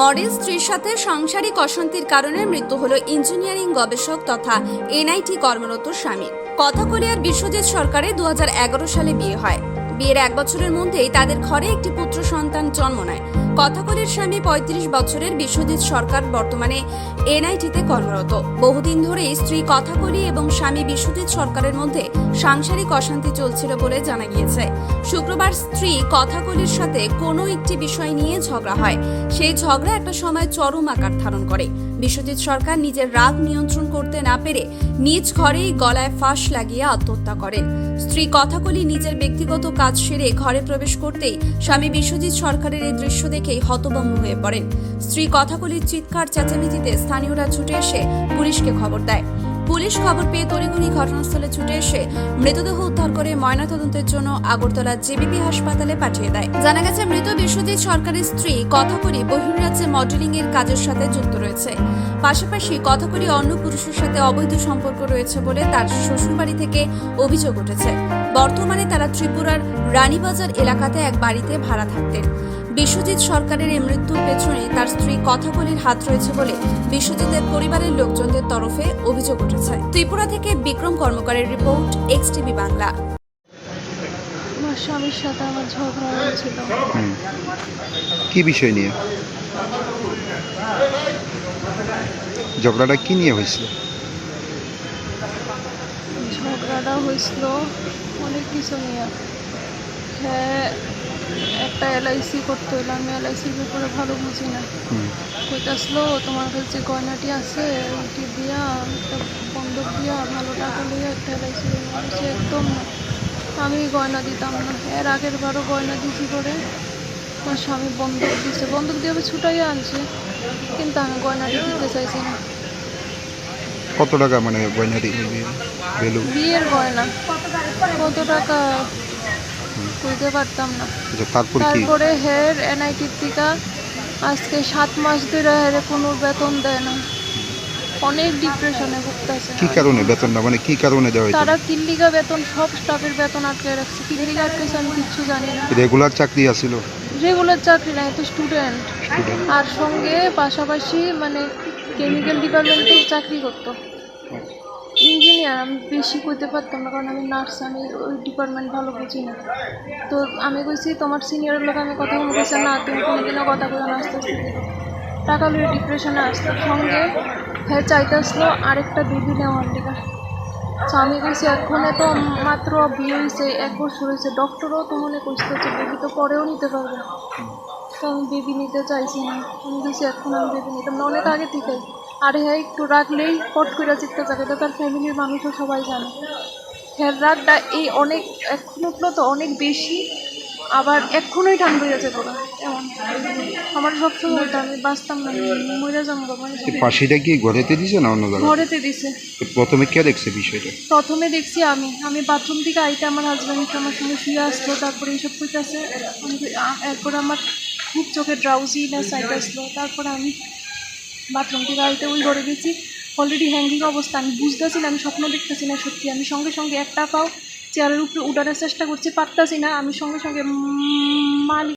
Model স্ত্রীর সাথে সাংসারিক অশান্তির কারণে মৃত্যু হলো ইঞ্জিনিয়ারিং গবেষক তথা এনআইটি কর্মরত স্বামীর কথাকলিয়ার বিশ্বজিৎ সরকারে দু হাজার এগারো সালে বিয়ে হয়। বিয়ের এক বছরের মধ্যেই তাদের ঘরে একটি পুত্র সন্তান জন্ম নেয়। কথাকলির স্বামী পঁয়ত্রিশ বছরের বিশ্বজিৎ সরকার বর্তমানে এনআইটিতে কর্মরত। বহুদিন ধরেই স্ত্রী কথাকলি এবং স্বামী বিশ্বজিৎ সরকারের মধ্যে সাংসারিক অশান্তি চলছিল বলে জানা গিয়েছে। শুক্রবার স্ত্রী কথাকলির সাথে কোনো একটি বিষয় নিয়ে ঝগড়া হয়। সেই ঝগড়া একটা সময় চরম আকার ধারণ করে। বিশ্বজিৎ সরকার নিজের রাগ নিয়ন্ত্রণ করতে না পেরে নিজ ঘরেই গলায় ফাঁস লাগিয়ে আত্মহত্যা করেন। স্ত্রী কথাকলি নিজের ব্যক্তিগত কাজ সেরে ঘরে প্রবেশ করতেই স্বামী বিশ্বজিৎ সরকারের এই দৃশ্য দেখেই হতভম্ব হয়ে পড়েন। স্ত্রী কথাকলির চিৎকার চেঁচামেচিতে স্থানীয়রা ছুটে এসে পুলিশকে খবর দেয়। পুলিশ খবর পেয়ে তড়িঘড়ি ঘটনাস্থলে ছুটে এসে মৃতদেহ উদ্ধার করে ময়নাতদন্তের জন্য আগরতলা জেবিপি হাসপাতালে পাঠিয়ে দেয়। জানা গেছে, মৃত বিশ্বজিৎ সরকারের স্ত্রী কথাকলি বহির্রাজ্যে মডেলিং এর কাজের সাথে যুক্ত রয়েছে। পাশাপাশি কথাকলি অন্য পুরুষের সাথে অবৈধ সম্পর্ক রয়েছে বলে তার শ্বশুরবাড়ি থেকে অভিযোগ উঠেছে। বর্তমানে তারা ত্রিপুরার রানীবাজার এলাকাতে এক বাড়িতে ভাড়া থাকতেন। বিশ্বজিৎ সরকারের এই মৃত্যুর পেছনে তার স্ত্রী কথাকলির হাত রয়েছে বলে বিশ্বজিতের পরিবারের লোকজনদের তরফে অভিযোগ উঠেছে। ত্রিপুরা থেকে বিক্রম কর্মকারের রিপোর্ট এক্স টিভি বাংলা। আমার স্বামীর সাথে আমার ঝগড়া হয়েছিল। কি বিষয় নিয়ে? ঝগড়াটা কি নিয়ে হয়েছিল? ঝগড়াটা হয়েছিল অনেক কিছু নিয়ে। হ্যাঁ একটা এলআইসি করতে হলো। আমি এলআইসির ব্যাপারে ভালো বুঝি না। কইতাছিল তোমার কাছে যে গয়নাটি আছে ওইটি দিয়া একটা বন্ধক দিয়া ভালো টাকা লইয়া একটা এলআইসি সে একদম না। আমি গয়না দিতাম না। এর আগের বারও গয়না দিছি করে আমার স্বামী বন্ধক দিছে। বন্ধক দিয়ে আবার ছুটাইয়া আনছে কিন্তু আমি গয়নাটি দিতে চাইছি না। কত টাকা মানে গয়না ভ্যালু বিয়ের গয়না। কত টাকা? বুঝতে পারতাম না। তারপর তারপরে হের এনআইটির থেকে আজকে সাত মাস ধরে হেরে কোনো বেতন দেয় না। অনেক ডিপ্রেশনে ভুগতেছে। কি কারণে বেতন না? মানে কি কারণে দেওয়া হয়েছে? তারা কিল্লিগা বেতন সব স্টাফের বেতন আটকে রাখছে। কিল্লিগা আটকেছে আমি কিচ্ছু জানি না। রেগুলার চাকরি আছিল? রেগুলার চাকরি না তো স্টুডেন্ট স্টুডেন্ট আর সঙ্গে পাশাপাশি মানে কেমিক্যাল ডিপার্টমেন্টে চাকরি করতো। ইঞ্জিনিয়ার, আমি বেশি করতে পারতাম না, কারণ আমি নার্স, আমি ওই ডিপার্টমেন্ট ভালো বুঝি না। তো আমি কইছি, তোমার সিনিয়রের লোক আমি কথা বলতেছি না, তুমি কোনোদিনও কথা বলে না, আস্তে আস্তে। টাকা লুয়ে ডিপ্রেশনে আসতো সঙ্গে হ্যাঁ চাইতেছিল আরেকটা বেবি নেওয়ার লিগা তো আমি কইছি, এখনে তো মাত্র বিয়ে হয়েছে এক বছর হয়েছে ডক্টরও তো মনে করছে যে বেবি তো পরেও নিতে পারবে তো আমি বেবি নিতে চাইছি না। আমি কইছি, এখন আমি বেবি নিতাম না। অনেক আগে থেকেই। আর হ্যাঁ একটু রাখলেই পট করে চিত্তে থাকে তো তার ফ্যামিলির মানুষও সবাই জানে। হ্যাঁ রাগটা এই অনেক এখন উঠল তো অনেক বেশি আবার এক্ষুনি ঠান্ডা হয়ে যাচ্ছে পুরো এমন। আমার সবসময় হতো আমি বাঁচতাম না মরে যাব যাব ফাঁসিটা কি ঘরেতে দিছে না অন্য ঘরেতে দিছে। প্রথমে কে দেখছে বিষয়টা? প্রথমে দেখছি আমি। আমি বাথরুম থেকে আইতে আমার হাজব্যান্ড আমার সঙ্গে শুয়ে আসলো তারপরে এইসব করতেছে এরপর আমার খুব চোখে ড্রাউজিনেস আইতে আসলো তারপরে আমি বাথরুম গাড়িতে উল ওই দিয়েছি। অলরেডি হ্যাঙ্গিং অবস্থা, আমি বুঝতেছি না, আমি স্বপ্ন দেখতেছি না সত্যি। আমি সঙ্গে সঙ্গে একটা পাও, চেয়ারের উপরে উঠানোর চেষ্টা করছি, পারতাছি না। আমি সঙ্গে সঙ্গে মালিক